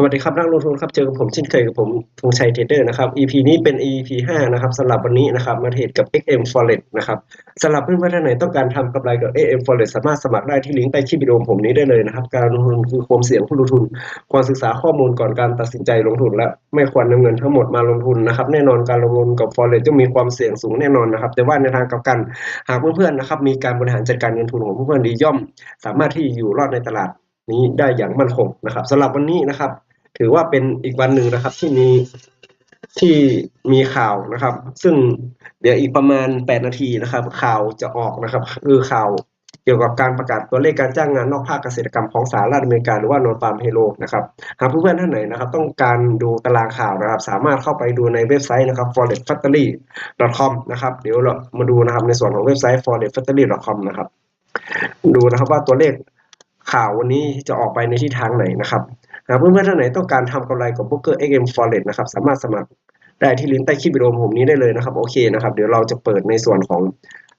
สวัสดีครับนักลงทุนครับเจอกับผมเช่นเคยกับผมธงชัยเทรดเดอร์นะครับ EP นี้เป็น EP 5 นะครับสำหรับวันนี้นะครับมาเทรดกับ XM Forex นะครับสำหรับเพื่อนๆท่านไหนต้องการทำกำไรกับ XM Forex สามารถสมัครได้ที่ลิงก์ใต้คลิปวิดีโอผมนี้ได้เลยนะครับ การลงทุนคือความเสี่ยงผู้ลงทุนควรศึกษาข้อมูลก่อนการตัดสินใจลงทุน และไม่ควรนำเงินทั้งหมดมาลงทุนนะครับแน่นอนการลงทุนกับ Forex จะมีความเสี่ยงสูงแน่นอนนะครับแต่ว่าในทางกลับกันหากเพื่อนๆนะครับมีการบริหารจัดการเงินทุนของเพื่อนๆดีย่อม สามารถที่อยู่รอดในตลาดนี้ได้อย่างมั่นคงนะครับสำหรับวันนี้นะครับ ถือว่าเป็นอีกวันหนึ่งนะครับ ที่มีที่มีข่าวนะครับ ซึ่งเดี๋ยวอีกประมาณ 8 นาทีนะครับ ข่าวจะออกนะครับ คือข่าวเกี่ยวกับการประกาศตัวเลขการจ้างงานนอกภาคเกษตรกรรมของสหรัฐอเมริกาหรือว่านอนฟาร์มเฮโลนะครับหากเพื่อนๆท่านไหนนะครับ ต้องการดูตารางข่าวนะครับ สามารถเข้าไปดูในเว็บไซต์นะครับ forexfactory.com นะครับเดี๋ยวเรามาดูนะครับในส่วนของเว็บไซต์ forexfactory.com นะครับ ดูนะครับว่าตัวเลขข่าววันนี้จะออกไปในทิศทางไหนนะครับ หากเพื่อนๆท่านไหนต้องการทำกำไรกับ Broker XM Forex นะครับ สามารถสมัครได้ที่ลิงก์ใต้คลิปวิดีโอผมนี้ได้เลยนะครับ โอเคนะครับ เดี๋ยวเราจะเปิดในส่วนของ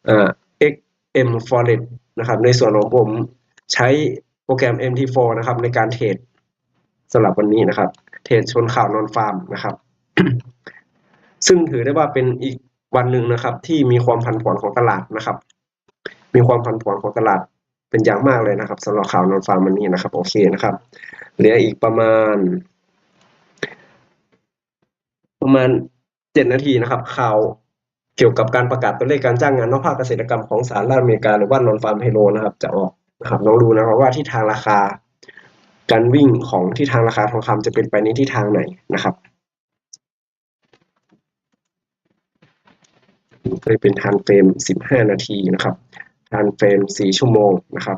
เอ่อ XM Forex นะครับ ในส่วนของผมใช้โปรแกรม MT4 นะครับ ในการเทรดสำหรับวันนี้นะครับ เทรดชนข่าวนอนฟาร์มนะครับ ซึ่งถือได้ว่าเป็นอีกวันหนึ่งนะครับ ที่มีความผันผวนของตลาดนะครับ มีความผันผวนของตลาด เป็นอย่างมากเลยนะครับสำหรับข่าวนอนฟาร์มวันนี้นะครับ โอเคนะครับ เหลืออีกประมาณ ประมาณเจ็ดนาทีนะครับ ข่าวเกี่ยวกับการประกาศตัวเลขการจ้างงานนอกภาคเกษตรกรรมของสหรัฐอเมริกาหรือว่านอนฟาร์มเฮโลนะครับ จะออกนะครับลองดูนะครับว่าที่ทางราคา การวิ่งของที่ทางราคาทองคำจะเป็นไปในทิศทางไหนนะครับเลยเป็นทานเฟรมสิบห้านาทีนะครับ ทานเฟรมสี่ชั่วโมงนะครับ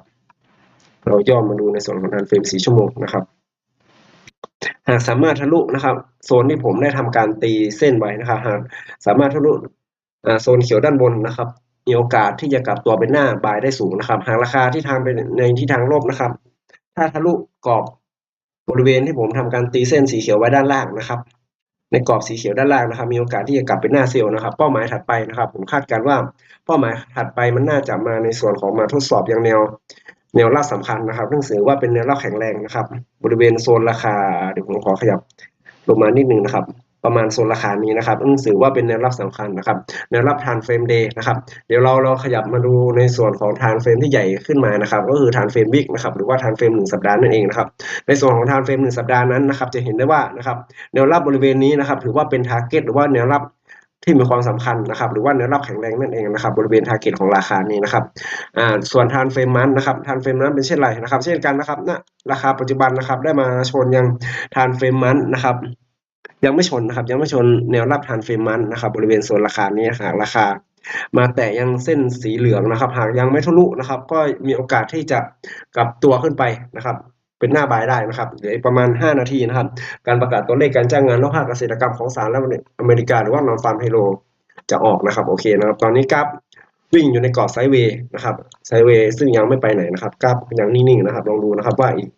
เราย่อมาดูในส่วนของทานเฟรม 4 ชั่วโมงนะครับ หากสามารถทะลุนะครับ โซนที่ผมได้ทำการตีเส้นไว้นะครับหากสามารถทะลุโซนเขียวด้านบนนะครับ มีโอกาสที่จะกลับตัวเป็นหน้าบายได้สูงนะครับ หากราคาที่ทางเป็นในที่ทางลบนะครับ ถ้าทะลุกรอบบริเวณที่ผมทำการตีเส้นสีเขียวไว้ด้านล่างนะครับ ในกรอบสีเขียวด้านล่างนะครับ มีโอกาสที่จะกลับเป็นหน้าเซลล์นะครับ เป้าหมายถัดไปนะครับ ผมคาดการว่าเป้าหมายถัดไปมันน่าจะมาในส่วนของมาทดสอบอย่างแนว แนวรับสำคัญนะครับเรื่องสือว่าเป็นแนวรับแข็งแรงนะครับ บริเวณโซนราคาเดี๋ยวผมขอขยับลงมานิดนึงนะครับ ประมาณโซนราคานี้นะครับซึ่งถือว่าเป็นแนวรับสำคัญนะครับ แนวรับทานเฟรมเดย์นะครับ เดี๋ยวเราเราขยับมาดูในส่วนของทานเฟรมที่ใหญ่ขึ้นมานะครับ ก็คือทานเฟรมวิกนะครับ หรือว่าทานเฟรมหนึ่งสัปดาห์นั่นเองนะครับ ในส่วนของทานเฟรมหนึ่งสัปดาห์นั้นนะครับ จะเห็นได้ว่านะครับ แนวรับบริเวณนี้นะครับ ถือว่าเป็นทาร์เก็ตหรือว่าแนวรับที่มีความสำคัญนะครับ หรือว่าแนวรับแข็งแรงนั่นเองนะครับบริเวณทาร์เก็ตของราคานี้นะครับอ่าส่วนทานเฟรมมันนะครับทานเฟรมนั้นเป็นเช่นไรนะครับ เช่นกันนะครับณราคาปัจจุบันนะครับ ได้มาชนยังทานเฟรมมันนะครับ ยังไม่ชนนะครับ ยังไม่ชนแนวรับทานเฟรมมันนะครับ บริเวณโซนราคานี้หากราคา มาแตะยังเส้นสีเหลืองนะครับ หากยังไม่ทะลุนะครับ ก็มีโอกาสที่จะกลับตัวขึ้นไปนะครับ เป็นหน้าบายได้นะครับเดี๋ยวประมาณ 5 นาทีนะครับ การประกาศตัวเลขการจ้างงานนอกภาคเกษตรกรรมของสหรัฐอเมริกาหรือว่านอนฟาร์มไฮโลจะออกนะครับโอเคนะครับ ตอนนี้กราฟวิ่งอยู่ในกรอบไซด์เวย์นะครับไซด์เวย์ซึ่งยังไม่ไปไหนนะครับกราฟยังนิ่งๆนะครับลองดูนะครับว่าอีก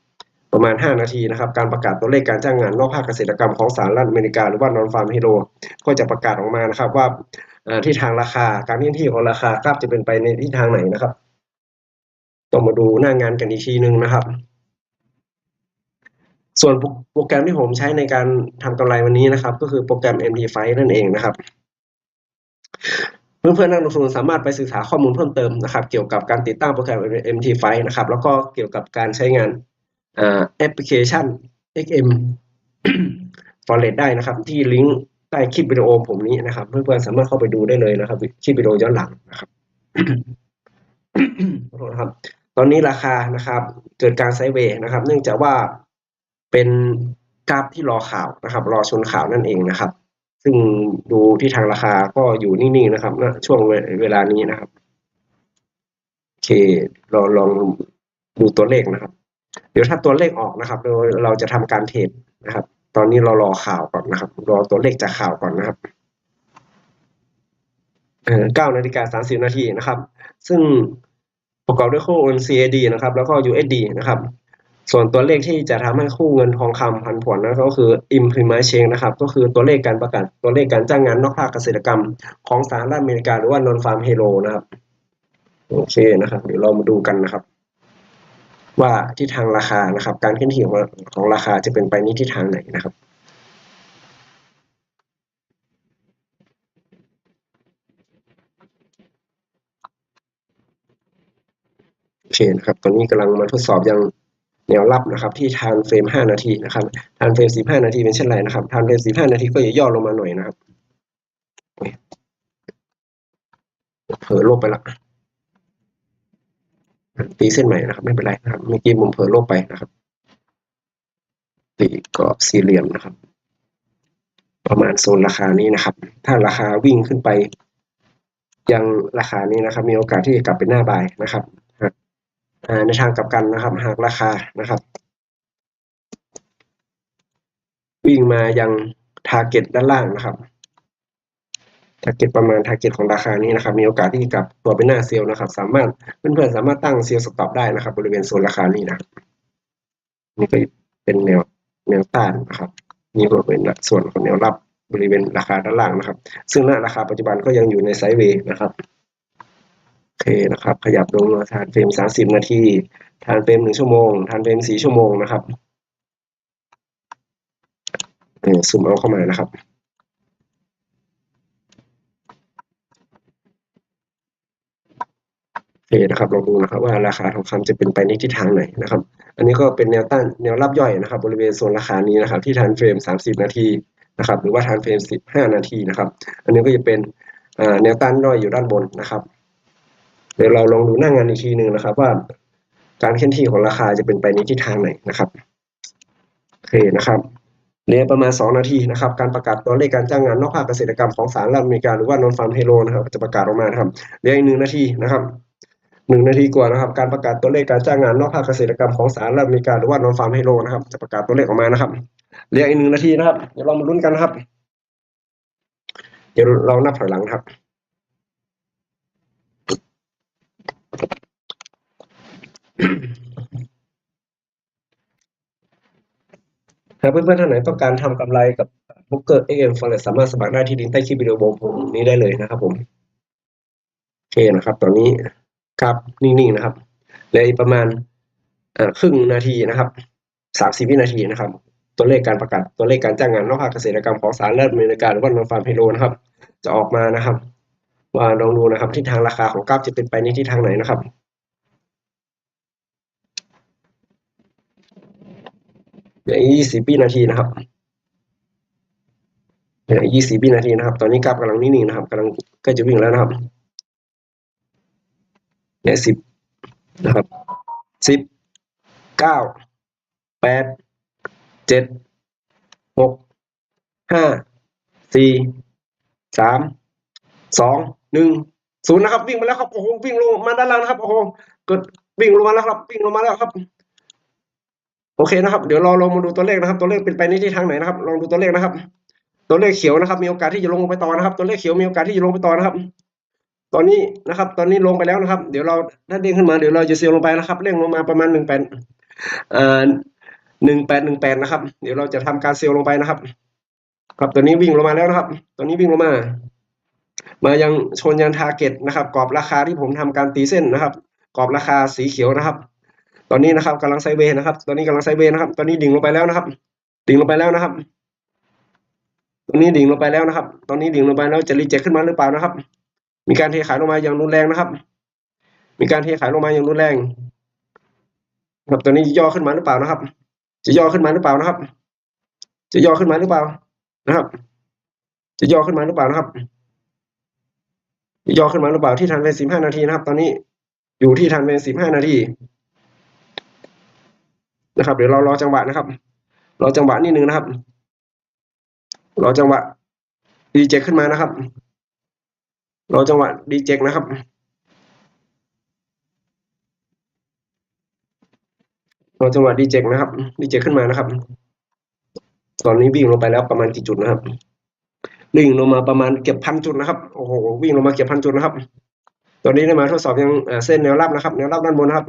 ประมาณ 5 นาทีนะครับ การประกาศตัวเลขการจ้างงานนอกภาคเกษตรกรรมของสหรัฐอเมริกาหรือว่านอนฟาร์มไฮโลก็จะประกาศออกมานะครับ ว่าที่ทางราคาการเคลื่อนที่ของราคากราฟจะเป็นไปในทิศทางไหนนะครับต้องมาดูหน้างานกันอีกทีนึงนะครับ ส่วนโปรแกรมที่ผมใช้ในการทำกำไรวันนี้นะครับ ก็คือโปรแกรม MT5 นั่นเองนะครับเพื่อนๆนักลงทุนสามารถไปศึกษาข้อมูลเพิ่มเติมนะครับ เกี่ยวกับการติดตั้งโปรแกรม MT5 นะครับแล้วก็เกี่ยวกับการใช้งาน แอปพลิเคชัน XM Forex ได้นะครับ ที่ลิงก์ใต้คลิปวิดีโอผมนี้นะครับ เพื่อนๆสามารถเข้าไปดูได้เลยนะครับ คลิปวิดีโอย้อนหลังนะครับขอโทษนะครับ ตอนนี้ราคานะครับ เกิดการไซเวย์นะครับ เนื่องจากว่าเป็นกราฟที่รอข่าวนะครับ รอชนข่าวนั่นเองนะครับ ซึ่งดูที่ทางราคาก็อยู่นิ่งๆนะครับณช่วงเวลานี้นะครับโอเคเราลองดูตัวเลขนะครับ เดี๋ยวถ้าตัวเลขออกนะครับเราเราจะทำการเทรดนะครับ ตอนนี้เรารอข่าวก่อนนะครับ รอตัวเลขจากข่าวก่อนนะครับเก้านาฬิกาสามสิบนาทีนะครับ ซึ่งประกอบด้วยคู่เงิน CAD นะครับ แล้วก็ USD นะครับ ส่วนตัวเลขที่จะทำให้คู่เงินทองคำพันผวนนะก็คือ implement change นะครับ ก็คือตัวเลขการประกาศตัวเลขการจ้างงานนอกภาคเกษตรกรรมของสหรัฐอเมริกาหรือว่า non farm payroll นะครับ โอเคนะครับ เดี๋ยวเรามาดูกันนะครับ ว่าทิศทางราคานะครับ การเคลื่อนที่ของของราคาจะเป็นไปในทิศทางไหนนะครับโอเคนะครับ ตอนนี้กำลังมาทดสอบยังแนวรับนะครับ ที่ทานเฟรม 5 นาทีนะครับทานเฟรม 15 นาทีเป็นเช่นไรนะครับทานเฟรม 15 นาทีก็จะย่อลงมาหน่อยนะครับเผลอลบไปละ ตีเส้นใหม่นะครับ ไม่เป็นไรนะครับเมื่อกี้ผมเผลอลบไปนะครับ ตีกรอบสี่เหลี่ยมนะครับ ประมาณโซนราคานี้นะครับ ถ้าราคาวิ่งขึ้นไป ยังราคานี้นะครับ มีโอกาสที่จะกลับเป็นหน้าบายนะครับในทางกลับกันนะครับ หากราคานะครับ วิ่งมายังทาร์เก็ตด้านล่างนะครับ ทาร์เก็ตประมาณทาร์เก็ตของราคานี้นะครับมีโอกาสที่กลับตัวเป็นหน้าเซลล์นะครับ สามารถเพื่อนๆสามารถตั้งเซลล์สต็อปได้นะครับ บริเวณโซนราคานี้นะนี่ก็เป็นแนวแนวต้านนะครับนี่ก็เป็นส่วนของแนวรับบริเวณราคาด้านล่างนะครับ ซึ่งณราคาปัจจุบันก็ยังอยู่ในไซด์เวย์นะครับโอเคนะครับ ขยับลงมาทานเฟรมสามสิบนาทีทานเฟรมหนึ่งชั่วโมง ทานเฟรมสี่ชั่วโมงนะครับเออซูมเอาเข้ามานะครับ โอเค นะครับลองดูนะครับว่าราคาทองคำจะเป็นไปในทิศทางไหนนะครับ อันนี้ก็เป็นแนวต้านแนวรับย่อยนะครับ บริเวณโซนราคานี้นะครับ ที่ทานเฟรมสามสิบนาทีนะครับ หรือว่าทานเฟรมสิบห้านาทีนะครับ อันนี้ก็จะเป็นแนวต้านย่อยอยู่ด้านบนนะครับ เดี๋ยวเราลองดูหน้างานอีกทีหนึ่งนะครับ ว่าการเคลื่อนที่ของราคาจะเป็นไปในทิศทางไหนนะครับโอเคนะครับเหลือประมาณ 2 นาทีนะครับ การประกาศตัวเลขการจ้างงานนอกภาคเกษตรกรรมของสหรัฐอเมริกาหรือว่านอนฟาร์มเฮโรนะครับจะประกาศออกมาครับเหลืออีกหนึ่งนาทีนะครับ หนึ่งนาทีกว่านะครับ การประกาศตัวเลขการจ้างงานนอกภาคเกษตรกรรมของสหรัฐอเมริกาหรือว่านอนฟาร์มเฮโรนะครับ จะประกาศตัวเลขออกมานะครับเหลืออีกหนึ่งนาทีนะครับ เดี๋ยวเรามาลุ้นกันนะครับ เดี๋ยวเรานับถอยหลังครับถ้าเพื่อนๆท่านไหนต้องการทำกำไรกับบุ๊กเกอร์ XM Forex สามารถสมัครได้ที่ลิงก์ใต้คลิปวิดีโอผมนี้ได้เลยนะครับผม โอเคนะครับ ตอนนี้ ครับนิ่งๆนะครับเหลืออีกประมาณครึ่งนาทีนะครับสามสิบวินาทีนะครับ ตัวเลขการประกาศตัวเลขการจ้างงานนอกภาคเกษตรกรรมของสหรัฐอเมริกาหรือว่านอร์ฟาร์มเฮโรนะครับ จะออกมานะครับ ว่าลองดูนะครับทิศทางราคาของกราฟจะเป็นไปในทิศทางไหนนะครับเหลือยี่สิบวินาทีนะครับเหลือยี่สิบวินาทีนะครับ ตอนนี้กราฟกำลังนิ่งๆนะครับกำลังใกล้จะวิ่งแล้วนะครับ เลือสิบนะครับสิบเก้าแปดเจ็ดหกห้าสี่สามสองหนึ่งศูนย์นะครับ วิ่งมาแล้วครับโอ้โหวิ่งลงมาด้านล่างนะครับโอ้โหเกิดวิ่งลงมาแล้วครับ วิ่งลงมาแล้วครับ โอเคนะครับ เดี๋ยวเราลองมาดูตัวเลขนะครับ ตัวเลขเป็นไปในทิศทางไหนนะครับ ลองดูตัวเลขนะครับ ตัวเลขเขียวนะครับ มีโอกาสที่จะลงไปต่อนะครับ ตัวเลขเขียวมีโอกาสที่จะลงไปต่อนะครับ ตอนนี้นะครับ ตอนนี้ลงไปแล้วนะครับ เดี๋ยวเราถ้าเด้งขึ้นมาเดี๋ยวเราจะเซลลงไปนะครับเร่งลงมาประมาณหนึ่งแปดอ่าหนึ่งแปดหนึ่งแปดนะครับ เดี๋ยวเราจะทำการเซลลงไปนะครับ ครับตัวนี้วิ่งลงมาแล้วนะครับ ตัวนี้วิ่งลงมา มายังชนยันทาร์เก็ตนะครับ กรอบราคาที่ผมทำการตีเส้นนะครับ กรอบราคาสีเขียวนะครับ ตอนนี้นะครับกำลังไซเวย์นะครับ ตอนนี้กำลังไซเวย์นะครับ ตอนนี้ดิ่งลงไปแล้วนะครับ ดิ่งลงไปแล้วนะครับ ตอนนี้ดิ่งลงไปแล้วนะครับ ตอนนี้ดิ่งลงไปแล้วจะรีเจ็คขึ้นมาหรือเปล่านะครับ มีการเทขายลงมาอย่างรุนแรงนะครับ มีการเทขายลงมาอย่างรุนแรงครับตัวนี้ย่อขึ้นมาหรือเปล่านะครับ จะย่อขึ้นมาหรือเปล่านะครับ จะย่อขึ้นมาหรือเปล่านะครับ จะย่อขึ้นมาหรือเปล่านะครับ ย่อขึ้นมาหรือเปล่าที่ทันเวลสิบห้านาทีนะครับ ตอนนี้อยู่ที่ทันเวลสิบห้านาทีนะครับ เดี๋ยวเรารอจังหวะนะครับ รอจังหวะนิดนึงนะครับ รอจังหวะดีเจขึ้นมานะครับ รอจังหวะดีเจกนะครับรอจังหวะดีเจกนะครับดีเจกขึ้นมานะครับ ตอนนี้วิ่งลงไปแล้วประมาณกี่จุดนะครับวิ่งลงมาประมาณเก็บพันจุดนะครับโอ้โหวิ่งลงมาเก็บพันจุดนะครับตอนนี้ได้มาทดสอบยังเส้นแนวรับนะครับแนวรับด้านบนนะครับ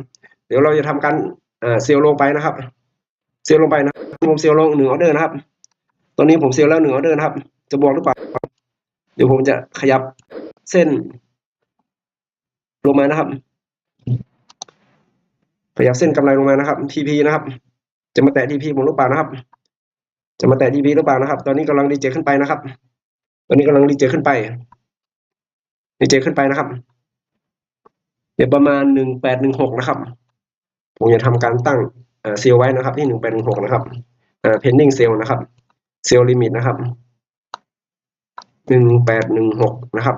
เดี๋ยวเราจะทำการเซลล์ลงไปนะครับ เซลล์ลงไปนะผมเซลล์ลงหนึ่งออเดอร์นะครับ ตอนนี้ผมเซลแล้วหนึ่งออเดอร์นะครับ จะบวกหรือเปล่า เดี๋ยวผมจะขยับ เส้น ลงมานะครับ ขยับเส้นกำไรลงมานะครับ TP นะครับ จะมาแตะ TP ผมหรือเปล่านะครับ จะมาแตะ TP หรือเปล่านะครับ ตอนนี้กำลังดีเจขึ้นไปนะครับ ตอนนี้กำลังดีเจขึ้นไปดีเจขึ้นไปนะครับ เดี๋ยวประมาณหนึ่งแปดหนึ่งหกนะครับ ผมจะทำการตั้งเซลไว้นะครับ ที่หนึ่งแปดหนึ่งหกนะครับเอ่อ pending sale นะครับ เซลลิมิตนะครับหนึ่งแปดหนึ่งหกนะครับ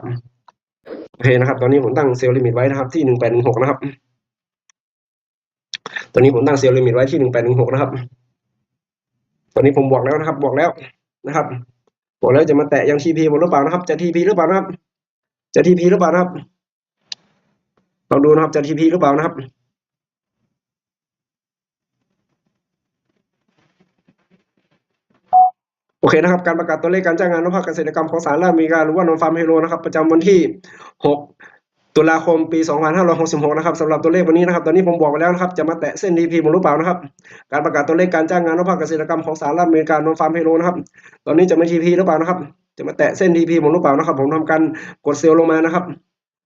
โอเคนะครับ ตอนนี้ผมตั้งเซลล์ลิมิตไว้นะครับที่หนึ่งแปดหนึ่งหกนะครับ ตอนนี้ผมตั้งเซลล์ลิมิตไว้ที่หนึ่งแปดหนึ่งหกนะครับ ตอนนี้ผมบอกแล้วนะครับ บอกแล้วนะครับบอกแล้วจะมาแตะยังทีพีหมหรือเปล่านะครับ จะทีพีหรือเปล่านะครับ จะทีพีหรือเปล่านะครับลองดูนะครับจะทีพีหรือเปล่านะครับ อเคนะครับ การประกาศตัวเลขการจ้างงานนภาคเกษตรกรรมของสหรัฐอเมริกาหรือว่านอนฟาร์มเฮโรนะครับ ประจำวันที่ 6 ตุลาคมปี 2566 นะครับสำหรับตัวเลขวันนี้นะครับ ตอนนี้ผมบอกไปแล้วนะครับ จะมาแตะเส้น DP หมหรือเปล่านะครับ การประกาศตัวเลขการจ้างงานนภาคเกษตรกรรมของสหรัฐอเมริกานอนฟาร์มเฮโรนะครับ ตอนนี้จะไม่ TP หรือเปล่านะครับ จะมาแตะเส้น DP หมหรือเปล่านะครับ ผมทำการกดเซลล์ลงมานะครับ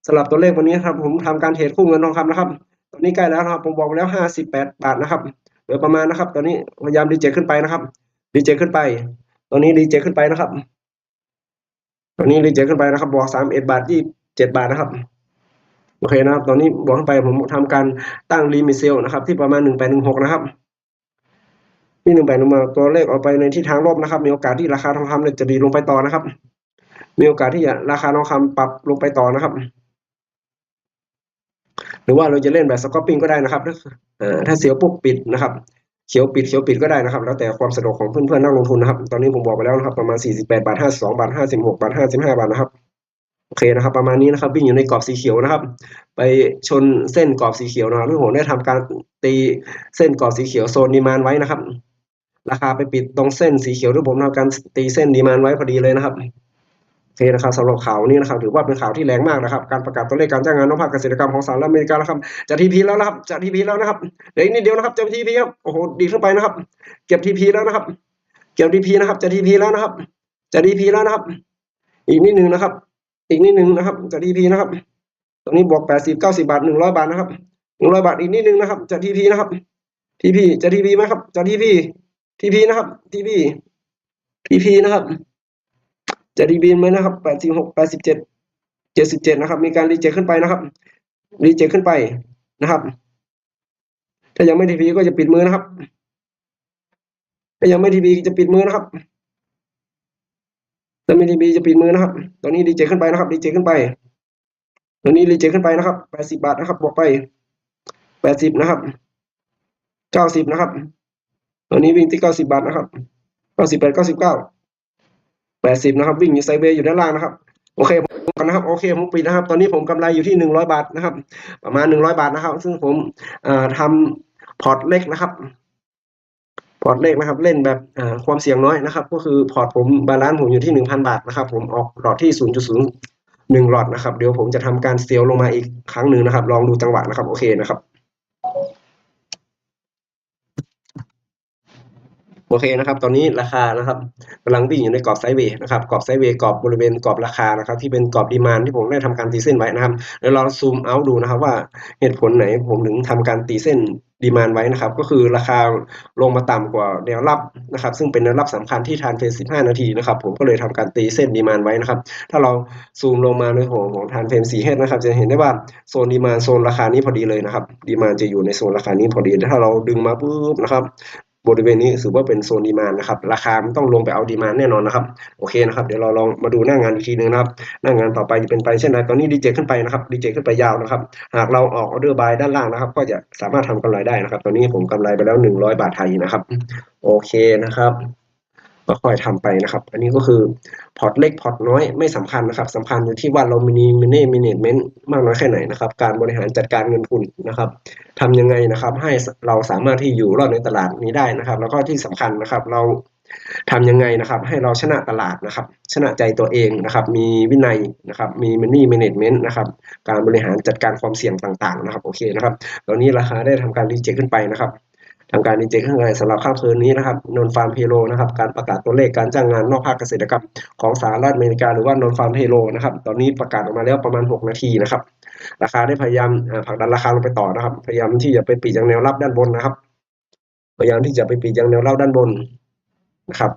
สำหรับตัวเลขวันนี้ครับ ผมทำการเทรดคู่เงินทองคำนะครับ ตอนนี้ใกล้แล้วนะครับผมบอกไปแล้ว 58 บาทนะครับโดยประมาณนะครับ ตอนนี้พยายามดีเจขึ้นไปนะครับดีเจขึ้นไป ตอนนี้ดีเจขึ้นไปนะครับตอนนี้ดีเจขึ้นไปนะครับบอก31บาท27บาทนะครับ โอเคนะครับ ตอนนี้บอกขึ้นไปผมทำการตั้งลิมิเซลนะครับ ที่ประมาณ1816นะครับที่18ลงมาตัวเลขออกไปในทิศทางลบนะครับ มีโอกาสที่ราคาทองคำเนี่ยจะดีลงไปต่อนะครับ มีโอกาสที่จะราคาทองคำปรับลงไปต่อนะครับ หรือว่าเราจะเล่นแบบสกอปปิ้งก็ได้นะครับถ้าเสียวปุ๊บปิดนะครับ เขียวปิดเขียวปิดก็ได้นะครับ แล้วแต่ความสะดวกของเพื่อนๆนักลงทุนนะครับ ตอนนี้ผมบอกไปแล้วนะครับ ประมาณ 48 บาท 52 บาท 56 บาท 55 บาทนะครับโอเคนะครับ ประมาณนี้นะครับวิ่งอยู่ในกรอบสีเขียวนะครับ ไปชนเส้นกรอบสีเขียวนะครับที่ผมได้ทำการตีเส้นกรอบสีเขียวโซนดีมานไว้นะครับ ราคาไปปิดตรงเส้นสีเขียวที่ผมทำการตีเส้นดีมานไว้พอดีเลยนะครับ โอเคนะครับสำหรับข่าวนี้นะครับถือว่าเป็นข่าวที่แรงมากนะครับ การประกาศตัวเลขการจ้างงานนอกภาคเกษตรกรรมของสหรัฐอเมริกาแล้วครับจะทีพีแล้วนะครับจะทีพีแล้วนะครับเดี๋ยวอีกนิดเดียวนะครับจะทีพีครับโอ้โหดีขึ้นไปนะครับ เก็บทีพีแล้วนะครับ เก็บทีพีนะครับ จะทีพีแล้วนะครับ จะทีพีแล้วนะครับ อีกนิดหนึ่งนะครับ อีกนิดหนึ่งนะครับ จะทีพีนะครับตอนนี้บวกแปดสิบเก้าสิบาทหนึ่งร้อยบาทนะครับหนึ่งร้อยบาทอีกนิดหนึ่งนะครับ จะทีพีนะครับทีพีจะทีพีไหมครับ จะทีพีทีพีนะครับทีพีทีพีนะครับ จะดีบีนไหมนะครับแปดสิบหกแปดสิบเจ็ดเจ็ดสิบเจ็ดนะครับ มีการรีเจ็คขึ้นไปนะครับรีเจ็คขึ้นไปนะครับ ถ้ายังไม่ทีพีก็จะปิดมือนะครับ ถ้ายังไม่ทีพีจะปิดมือนะครับถ้าไม่ทีพีจะปิดมือนะครับ ตอนนี้รีเจ็คขึ้นไปนะครับรีเจ็คขึ้นไปตอนนี้รีเจ็คขึ้นไปนะครับแปดสิบาทนะครับ บวกไปแปดสิบนะครับเก้าสิบนะครับ ตอนนี้วิ่งที่เก้าสิบาทนะครับเก้าสิบแปดเก้าสิบเก้า แปดสิบนะครับ วิ่งอยู่ไซเวย์อยู่ด้านล่างนะครับ โอเคผมกันนะครับ โอเคผมปิดนะครับ ตอนนี้ผมกำไรอยู่ที่หนึ่งร้อยบาทนะครับ ประมาณหนึ่งร้อยบาทนะครับ ซึ่งผมทำพอร์ตเล็กนะครับพอร์ตเล็กนะครับ เล่นแบบความเสี่ยงน้อยนะครับ ก็คือพอร์ตผมบาลานซ์ผมอยู่ที่หนึ่งพันบาทนะครับ ผมออกหลอดที่ศูนย์จุดศูนย์หนึ่งหลอดนะครับ เดี๋ยวผมจะทำการเซลลงมาอีกครั้งหนึ่งนะครับ ลองดูจังหวะนะครับ โอเคนะครับ โอเคนะครับ ตอนนี้ราคานะครับกำลังวิ่งอยู่ในกรอบไซด์เวย์นะครับ กรอบไซด์เวย์กรอบบริเวณกรอบราคานะครับ ที่เป็นกรอบดีมานที่ผมได้ทำการตีเส้นไว้นะครับเดี๋ยวเราซูมเอาดูนะครับว่าเหตุผลไหนผมถึงทำการตีเส้นดีมานไว้นะครับ ก็คือราคาลงมาต่ำกว่าแนวรับนะครับ ซึ่งเป็นแนวรับสำคัญที่ทานเฟรม15 นาทีนะครับ ผมก็เลยทำการตีเส้นดีมานไว้นะครับ ถ้าเราซูมลงมาในของของทานเฟรม4เฮดนะครับ จะเห็นได้ว่าโซนดีมานโซนราคานี้พอดีเลยนะครับ ดีมานจะอยู่ในโซนราคานี้พอดี ถ้าเราดึงมาปุ๊บนะครับ บริเวณนี้ถือว่าเป็นโซนดีมานนะครับ ราคามันต้องลงไปเอาดีมานแน่นอนนะครับ โอเคนะครับ เดี๋ยวเราลองมาดูหน้างานอีกทีหนึงนะครับ หน้างานต่อไปจะเป็นไปเช่นไรตอนนี้ดีเจขึ้นไปนะครับ ดีเจขึ้นไปยาวนะครับ หากเราออกออเดอร์บายด้านล่างนะครับ ก็จะสามารถทำกำไรได้นะครับ ตอนนี้ผมกำไรไปแล้วหนึ่งร้อยบาทไทยนะครับ โอเคนะครับ ก็ค่อยทำไปนะครับ อันนี้ก็คือพอร์ตเล็กพอร์ตน้อยไม่สำคัญนะครับสำคัญอยู่ที่ว่าเรามีมินิมินิเมนต์มากน้อยแค่ไหนนะครับ การบริหารจัดการเงินทุนนะครับทำยังไงนะครับ ให้เราสามารถที่อยู่รอดในตลาดนี้ได้นะครับ แล้วก็ที่สำคัญนะครับเราทำยังไงนะครับ ให้เราชนะตลาดนะครับ ชนะใจตัวเองนะครับ มีวินัยนะครับ มีมันนี่แมネจเมนต์นะครับ การบริหารจัดการความเสี่ยงต่าง ๆ นะครับ โอเคนะครับตอนนี้ราคาได้ทำการรีเจ็คขึ้นไปนะครับ ทำการรีเจ็คขึ้นไปสำหรับค่ำคืนนี้นะครับนนฟาร์มเพโลนะครับการประกาศตัวเลขการจ้างงานนอกภาคเกษตรกรรมของสหรัฐอเมริกาหรือว่านนฟาร์มเพโลนะครับตอนนี้ประกาศออกมาแล้วประมาณ 6 นาทีนะครับราคาได้พยายามผลักดันราคาลงไปต่อนะครับ พยายามที่จะไปปิดยังแนวรับด้านบนนะครับ พยายามที่จะไปปิดยังแนวรับด้านบนนะครับ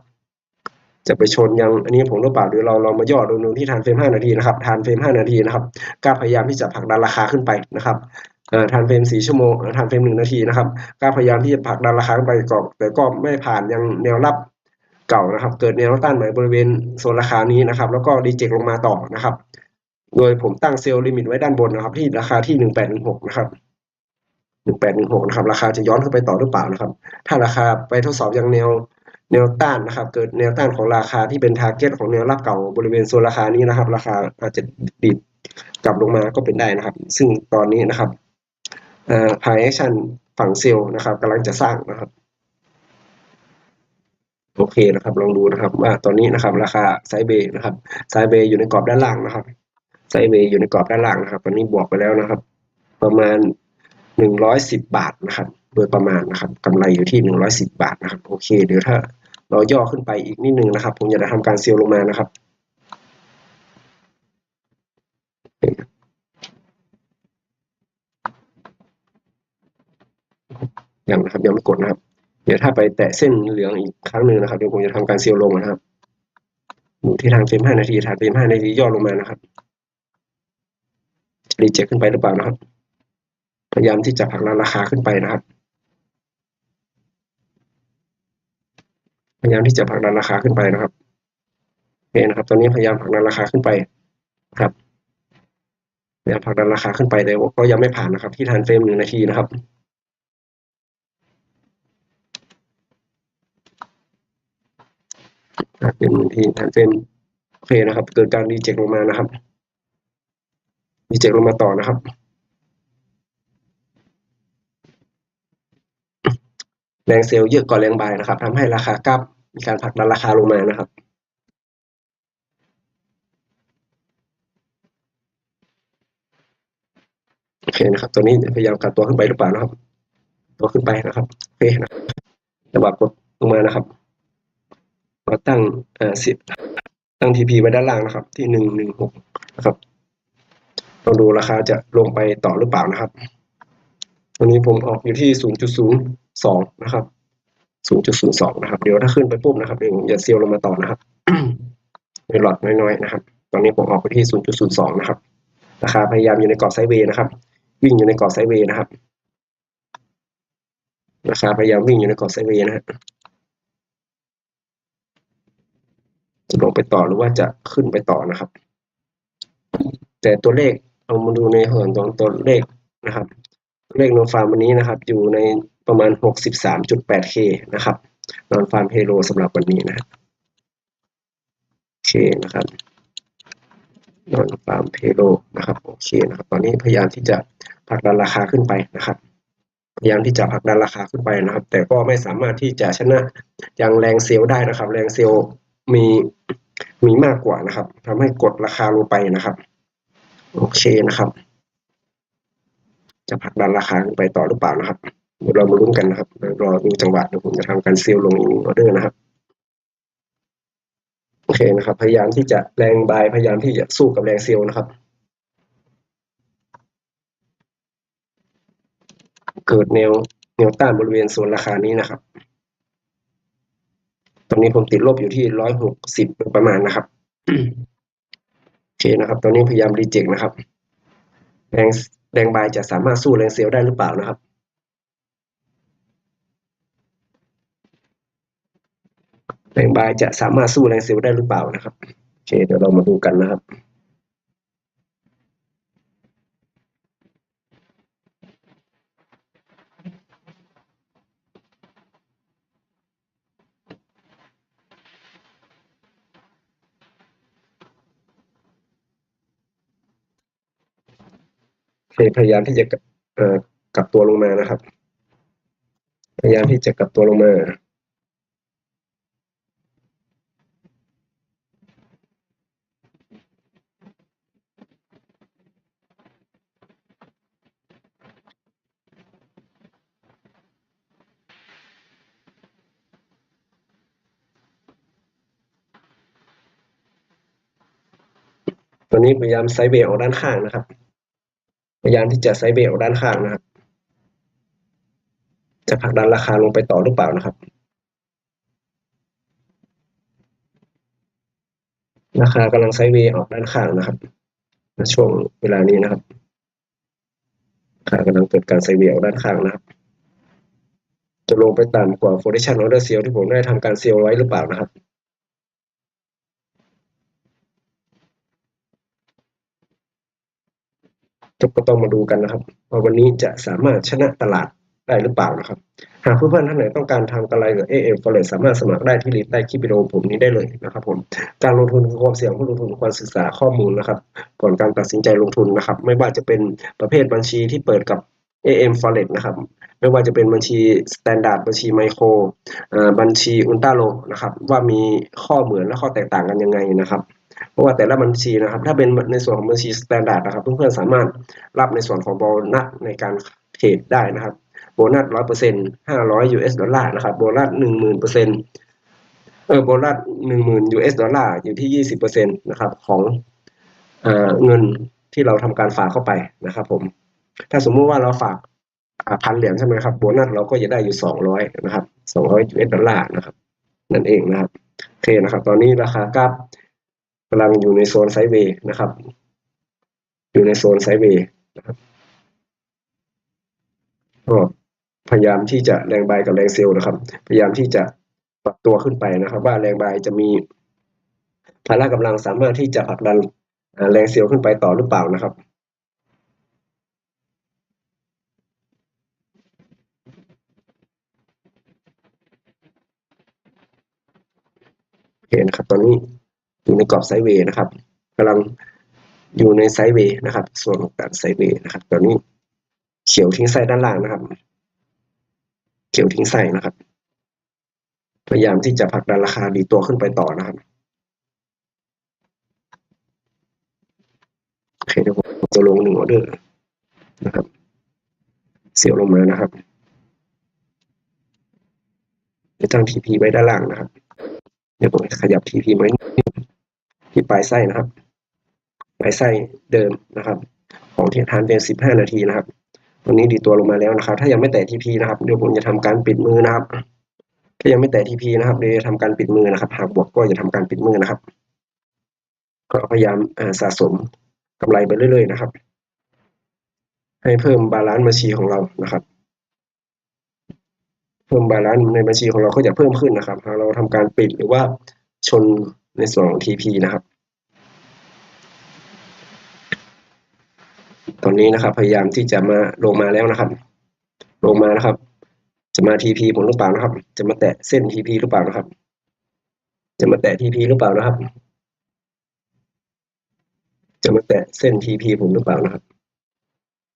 จะไปชนยังอันนี้ผมรือเปล่าเดี๋ยวเราเรามาย่อดูดูที่ทานเฟรม5นาทีนะครับทานเฟรม5นาทีนะครับก็พยายามที่จะผลักดันราคาขึ้นไปนะครับ ทานเฟรม4ชั่วโมงทานเฟรม1นาทีนะครับก็พยายามที่จะผลักดันราคาขึ้นไปก่อนแต่ก็ไม่ผ่านยังแนวรับเก่านะครับ เกิดแนวต้านใหม่บริเวณโซนราคานี้นะครับ แล้วก็ดีเจกลงมาต่อนะครับ โดยผมตั้งเซลล์ลิมิตไว้ด้านบนนะครับ ที่ราคาที่1816นะครับ1816นะครับ ราคาจะย้อนขึ้นไปต่อหรือเปล่านะครับ ถ้าราคาไปทดสอบยังแนวแนวต้านนะครับ เกิดแนวต้านของราคาที่เป็นทาร์เก็ตของแนวรับเก่าบริเวณโซนราคานี้นะครับ ราคาอาจจะดิดกลับลงมาก็เป็นได้นะครับ ซึ่งตอนนี้นะครับ พายแอคชั่นฝั่งเซลล์นะครับกำลังจะสร้างนะครับ โอเคนะครับ ลองดูนะครับว่าตอนนี้นะครับ ราคาไซเบย์นะครับไซเบย์อยู่ในกรอบด้านล่างนะครับไซเบย์อยู่ในกรอบด้านล่างนะครับตอนนี้บวกไปแล้วนะครับ ประมาณหนึ่งร้อยสิบบาทนะครับ โดยประมาณนะครับกำไรอยู่ที่หนึ่งร้อยสิบบาทนะครับ โอเค เดี๋ยวถ้าเราย่อขึ้นไปอีกนิดนึงนะครับ ผมจะทำการเซลล์ลงมานะครับ ยังนะครับยังไม่กดนะครับ เดี๋ยวถ้าไปแตะเส้นเหลืองอีกครั้งหนึ่งนะครับเดี๋ยวผมจะทำการเซลล์ลงนะครับอยู่ที่ทางเฟรม5นาทีทางเฟรม5นาทีย่อลงมานะครับจะรีเจ็คขึ้นไปหรือเปล่านะครับ พยายามที่จะผลักดันราคาขึ้นไปนะครับ พยายามที่จะผลักดันราคาขึ้นไปนะครับโอเคนะครับ ตอนนี้พยายามผลักดันราคาขึ้นไปนะครับพยายามผลักดันราคาขึ้นไปแต่ว่าก็ยังไม่ผ่านนะครับ ที่ทานเฟรมหนึ่งนาทีนะครับ อะ เป็นที่ฐานเฟรมโอเคนะครับ เกิดการรีเจ็คลงมานะครับรีเจ็คลงมาต่อนะครับ แรงเซลล์เยอะกว่าแรงบายนะครับทำให้ราคากลับมีการผลักดันราคาลงมานะครับโอเคนะครับ ตัวนี้พยายามกัดตัวขึ้นไปหรือเปล่านะครับ ตัวขึ้นไปนะครับโอเคนะรับจังหวะกดลงมานะครับ ตั้งเอ่อสิบตั้ง TP ไว้ด้านล่างนะครับ ที่หนึ่งหนึ่งหกนะครับเราดูราคาจะลงไปต่อหรือเปล่านะครับตัวนี้ผมออกอยู่ที่ศูนย์จุดศูนย์สองนะครับศูนย์จุดศูนย์สองนะครับ เดี๋ยวถ้าขึ้นไปปุ๊บนะครับเดี๋ยวผมจะเซียวลงมาต่อนะครับในหลอดน้อยๆนะครับ ตอนนี้ผมออกไปที่ศูนย์จุดศูนย์สองนะครับ ราคาพยายามอยู่ในกรอบไซด์เวย์นะครับ วิ่งอยู่ในกรอบไซด์เวย์นะครับราคาพยายามวิ่งอยู่ในกรอบไซด์เวย์นะฮะ จะลงไปต่อหรือว่าจะขึ้นไปต่อนะครับ แต่ตัวเลขเอามาดูในเหินตรงตัวเลขนะครับ ตัวเลขนอนฟาร์มวันนี้นะครับ อยู่ในประมาณ 63.8k นะครับนอนฟาร์มเฮโลสำหรับวันนี้นะโอเคนะครับนอนฟาร์มเพโลนะครับโอเคนะครับ ตอนนี้พยายามที่จะผลักดันราคาขึ้นไปนะครับพยายามที่จะผลักดันราคาขึ้นไปนะครับ แต่ก็ไม่สามารถที่จะชนะยังแรงเซลล์ได้นะครับ แรงเซลล์ มีมีมากกว่านะครับทำให้กดราคาลงไปนะครับโอเคนะครับ จะผลักดันราคาไปต่อหรือเปล่านะครับเดี๋ยวเรามาลุ้นกันนะครับรอดูจังหวะเดี๋ยวผมจะทำการซลล์ลงอีกหนึ่งออเดอร์นะครับโอเคนะครับ พยายามที่จะแรงบายพยายามที่จะสู้กับแรงเซลล์นะครับ เกิดแนวแนวต้านบริเวณโซนราคานี้นะครับ อนนี้ผมติดลบอยู่ที่ร้อยหกสิบประมาณนะครับโอเคนะครับ ตอนนี้พยายามรีเจ็คนะครับ แรงแรงบายจะสามารถสู้แรงเซลได้หรือเปล่านะครับแรงบายจะสามารถสู้แรงเซลได้หรือเปล่านะครับโอเคเดี๋ยวเรามาดูกันนะครับ พยายามที่จะกลับเอ่อกลับตัวลงมานะครับ พยายามที่จะกลับตัวลงมาตอนนี้พยายามไซด์เวย์ออกด้านข้างนะครับ ยายามที่จะไซด์เวย์ออกด้านข้างนะครับ จะผลักดันราคาลงไปต่อหรือเปล่านะครับ ราคากำลังไซด์เวย์ออกด้านข้างนะครับในช่วงเวลานี้นะครับราคากำลังเกิดการไซด์เวย์ออกด้านข้างนะครับ จะลงไปต่ำกว่า foundation order sale ที่ผมได้ทำการเซลไว้หรือเปล่านะครับ ก็ต้องมาดูกันนะครับว่าวันนี้จะสามารถชนะตลาดได้หรือเปล่านะครับ หากเพื่อนๆท่านไหนต้องการทำกำไรกับ AM Forex สามารถสมัครได้ที่ลิงก์ใต้คลิปวิดีโอผมนี้ได้เลยนะครับผมการลงทุนคือความเสี่ยงผู้ลงทุนควรศึกษาข้อมูลนะครับก่อนการตัดสินใจลงทุนนะครับ ไม่ว่าจะเป็นประเภทบัญชีที่เปิดกับ AM Forex นะครับไม่ว่าจะเป็นบัญชี Standard บัญชีไมโครบัญชีอุลตราโลนะครับ ว่ามีข้อเหมือนและข้อแตกต่างกันยังไงนะครับ เพราะว่าแต่ละบัญชีนะครับ ถ้าเป็นในส่วนของบัญชี Standard นะครับเพื่อนๆสามารถรับในส่วนของโบนัสในการเทรดได้นะครับโบนัสร้อยเปอร์เซ็นต์ห้าร้อย US ดอลลาร์นะครับโบนัสหนึ่งหมื่นเปอร์เซ็นต์เออโบนัสหนึ่งหมื่น US ดอลลาร์อยู่ที่ยี่สิบเปอร์เซ็นต์นะครับของเอ่อเงินที่เราทำการฝากเข้าไปนะครับผมถ้าสมมุติว่าเราฝากพันเหรียญใช่ไหมครับโบนัสเราก็จะได้อยู่สองร้อยนะครับสองร้อย US ดอลลาร์นะครับนั่นเองนะครับโอเคนะครับ ตอนนี้ราคากราฟำลังอยู่ในโซนไซด์เวย์นะครับ อยู่ในโซนไซด์เวย์นะครับก็พยายามที่จะแรงบายกับแรงเซลล์นะครับ พยายามที่จะปรับตัวขึ้นไปนะครับ ว่าแรงบายจะมีพละกำลังสามารถที่จะผลักดันแรงเซลล์ขึ้นไปต่อหรือเปล่านะครับโอเคนะครับ ตอนนี้ อยู่ในกรอบไซด์เวย์นะครับกำลังอยู่ในไซด์เวย์นะครับ ส่วนของการไซด์เวย์นะครับ ตอนนี้เขียวทิ้งไส้ด้านล่างนะครับ เขียวทิ้งไส้นะครับ พยายามที่จะผลักดันราคาดีตัวขึ้นไปต่อนะครับโอเคเดี๋ยวผมจะลงหนึ่งออเดอร์นะครับ เสียวลงมานะครับจะตั้ง TP ไว้ด้านล่างนะครับ เดี๋ยวผมขยับ TP ไว้ ที่ปลายไส้นะครับ ปลายไส้เดิมนะครับ ของที่ทานเป็นสิบห้านาทีนะครับวันนี้ดีตัวลงมาแล้วนะครับ ถ้ายังไม่แตะ TP นะครับเดี๋ยวผมจะทำการปิดมือนะครับ ถ้ายังไม่แตะ TP นะครับเดี๋ยวจะทำการปิดมือนะครับ หากบวกก็จะทำการปิดมือนะครับ ก็พยายามสะสมกำไรไปเรื่อยๆนะครับ ให้เพิ่มบาลานซ์บัญชีของเรานะครับเพิ่มบาลานซ์ในบัญชีของเราก็จะเพิ่มขึ้นนะครับหาเราทำการปิดหรือว่าชน ในส่วนของ TP นะครับ ตอนนี้นะครับ พยายามที่จะมาลงมาแล้วนะครับ ลงมานะครับ จะมา TP ผมหรือเปล่านะครับ จะมาแตะเส้น TP หรือเปล่านะครับ จะมาแตะ TP หรือเปล่านะครับ จะมาแตะเส้น TP ผมหรือเปล่านะครับ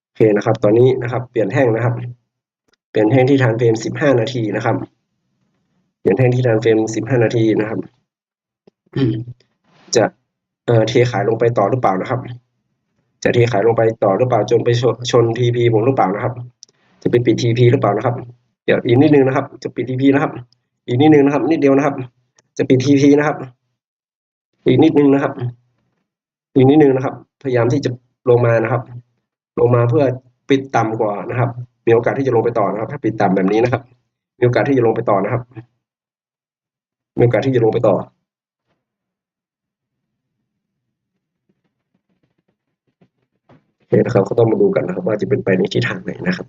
โอเคนะครับ ตอนนี้นะครับ เปลี่ยนแท่งนะครับ เปลี่ยนแท่งที่ทานเฟรม15 นาทีนะครับ เปลี่ยนแท่งที่ทานเฟรม15 นาทีนะครับ จะเอ่อเทขายลงไปต่อหรือเปล่านะครับ จะเทขายลงไปต่อหรือเปล่าจนไปชนทีพีผมหรือเปล่านะครับ จะไปปิดทีพีหรือเปล่านะครับ เดี๋ยวอีกนิดนึงนะครับ จะปิดทีพีนะครับ อีกนิดนึงนะครับ นิดเดียวนะครับ จะปิดทีพีนะครับ อีกนิดนึงนะครับ อีกนิดนึงนะครับ พยายามที่จะลงมานะครับ ลงมาเพื่อปิดต่ำกว่านะครับ มีโอกาสที่จะลงไปต่อนะครับ ถ้าปิดต่ำแบบนี้นะครับ มีโอกาสที่จะลงไปต่อนะครับ มีโอกาสที่จะลงไปต่อ โอ เคนะครับก็ต้องมาดูกันนะครับ ว่าจะเป็นไปในทิศทางไหนนะครับ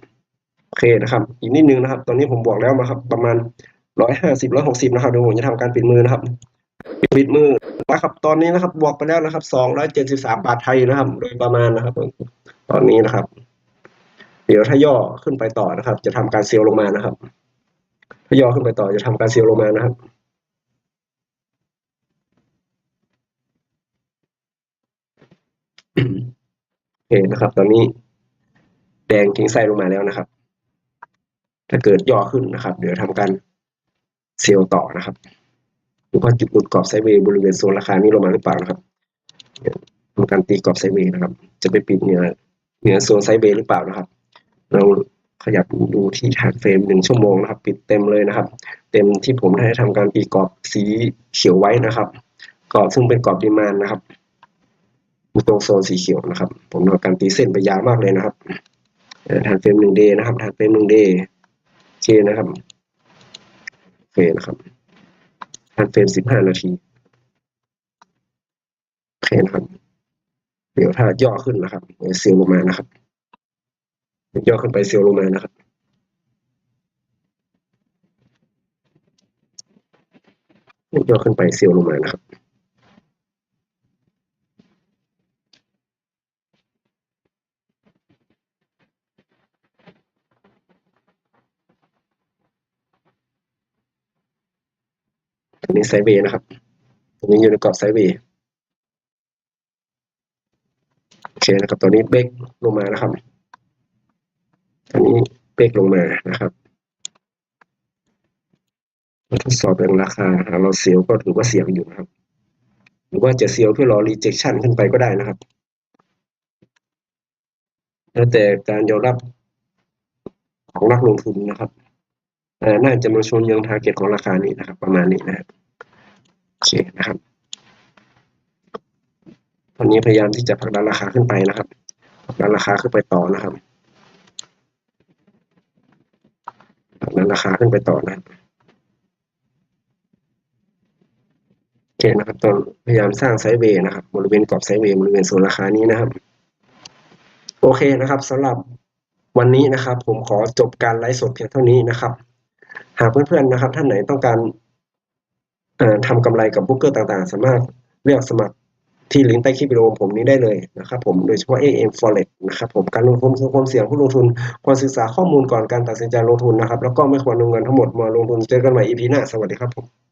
โอเคนะครับ อีกนิดนึงนะครับ ตอนนี้ผมบอกแล้วนะครับ ประมาณร้อยห้าสิบร้อยหกสิบนะครับเดี๋ยวผมจะทำการปิดมือนะครับปิดมือนะครับ ตอนนี้นะครับบวกไปแล้วนะครับสองร้อยเจ็ดสิบสามบาทไทยนะครับ โดยประมาณนะครับ ตอนนี้นะครับ เดี๋ยวถ้าย่อขึ้นไปต่อนะครับ จะทำการเซลล์ลงมานะครับ ถ้าย่อขึ้นไปต่อจะทำการเซลลงมานะครับ โอ เคนะครับ ตอนนี้แดงทิ้งไส้ลงมาแล้วนะครับ ถ้าเกิดย่อขึ้นนะครับ เดี๋ยวทำการเซลล์ต่อนะครับดูว่าจุดหลุดกรอบไซเวย์บริเวณโซนราคานี้ลงมาหรือเปล่านะครับทำการตีกรอบไซเวย์นะครับ จะไปปิดเหนือเหนือโซนไซเวย์หรือเปล่านะครับ เราขยับดูที่ฐานเฟรมหนึ่งชั่วโมงนะครับ ปิดเต็มเลยนะครับ เต็มที่ผมได้ทำการตีกรอบสีเขียวไว้นะครับ กรอบซึ่งเป็นกรอบดีมานนะครับ อยู่ตรงโซนสีเขียวนะครับ ผมทำการตีเส้นไปยาวมากเลยนะครับฐานเฟรมหนึ่งเดย์นะครับฐานเฟรมหนึ่งเดย์โอเคนะครับโอเคนะครับฐานเฟรมสิบห้านาทีโอเคนะครับ เดี๋ยวถ้าย่อขึ้นนะครับเซลลงมานะครับ ย่อขึ้นไปเซลลลงมานะครับย่อขึ้นไปเซลลลงมานะครับ ตัวนี้ไซเวย์นะครับ ตัวนี้อยู่ในกรอบไซเวย์โอเคนะครับ ตัวนี้เบรกลงมานะครับอันนี้เบรกลงมานะครับมาทดสอบแรงราคาหาเราเซลก็ถือว่าเสี่ยงอยู่นะครับ หรือว่าจะเซลเพื่อรอ rejection ขึ้นไปก็ได้นะครับ แล้วแต่การยอมรับของนักลงทุนนะครับน่าจะมาชนยังทาร์เก็ตของราคานี้นะครับ ประมาณนี้นะครับ โอเคนะครับตอนนี้พยายามที่จะผลักดันราคาขึ้นไปนะครับผลักดันราคาขึ้นไปต่อนะครับผลักดันราคาขึ้นไปต่อนะโอเคนะครับตอนพยายามสร้างไซด์เวย์นะครับ บริเวณกรอบไซด์เวย์บริเวณโซนราคานี้นะครับ โอเคนะครับสำหรับวันนี้นะครับ ผมขอจบการไลฟ์สดเพียงเท่านี้นะครับ หากเพื่อนๆนะครับ ท่านไหนต้องการ ทำกำไรกับบุ๊กเกอร์ต่างๆ สามารถเลือกสมัครที่ลิงก์ใต้คลิปวิดีโอผมนี้ได้เลยนะครับผมโดยเฉพาะ AM Forex นะครับผมการลงทุนคือความเสี่ยงผู้ลงทุนควรศึกษาข้อมูลก่อนการตัดสินใจลงทุนนะครับ แล้วก็ไม่ควรลงเงินทั้งหมดมาลงทุนเจอกันใหม่ EP หน้าสวัสดีครับผม